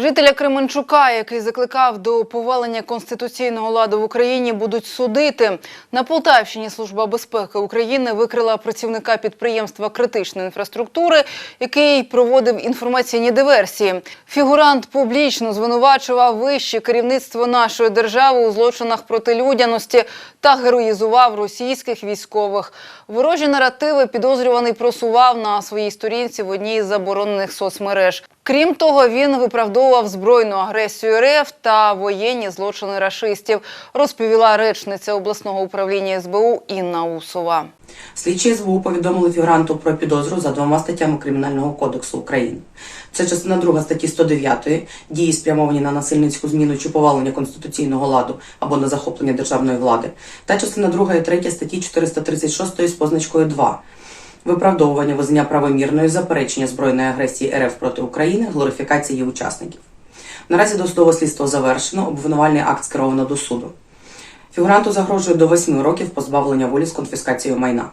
Жителя Кременчука, який закликав до повалення конституційного ладу в Україні, будуть судити. На Полтавщині Служба безпеки України викрила працівника підприємства критичної інфраструктури, який проводив інформаційні диверсії. Фігурант публічно звинувачував вище керівництво нашої держави у злочинах проти людяності та героїзував російських військових. Ворожі наративи підозрюваний просував на своїй сторінці в одній із заборонених соцмереж. Крім того, він виправдовував збройну агресію РФ та воєнні злочини рашистів, розповіла речниця обласного управління СБУ Інна Усова. Слідчі СБУ повідомили фігуранту про підозру за двома статтями Кримінального кодексу України. Це частина 2 статті 109 дії спрямовані на насильницьку зміну чи повалення конституційного ладу або на захоплення державної влади, та частина 2 і 3 статті 436 з позначкою 2 виправдовування визнання правомірної заперечення збройної агресії РФ проти України, глорифікації її учасників. Наразі досудове слідство завершено, обвинувальний акт скеровано до суду. Фігуранту загрожує до 8 років позбавлення волі з конфіскацією майна.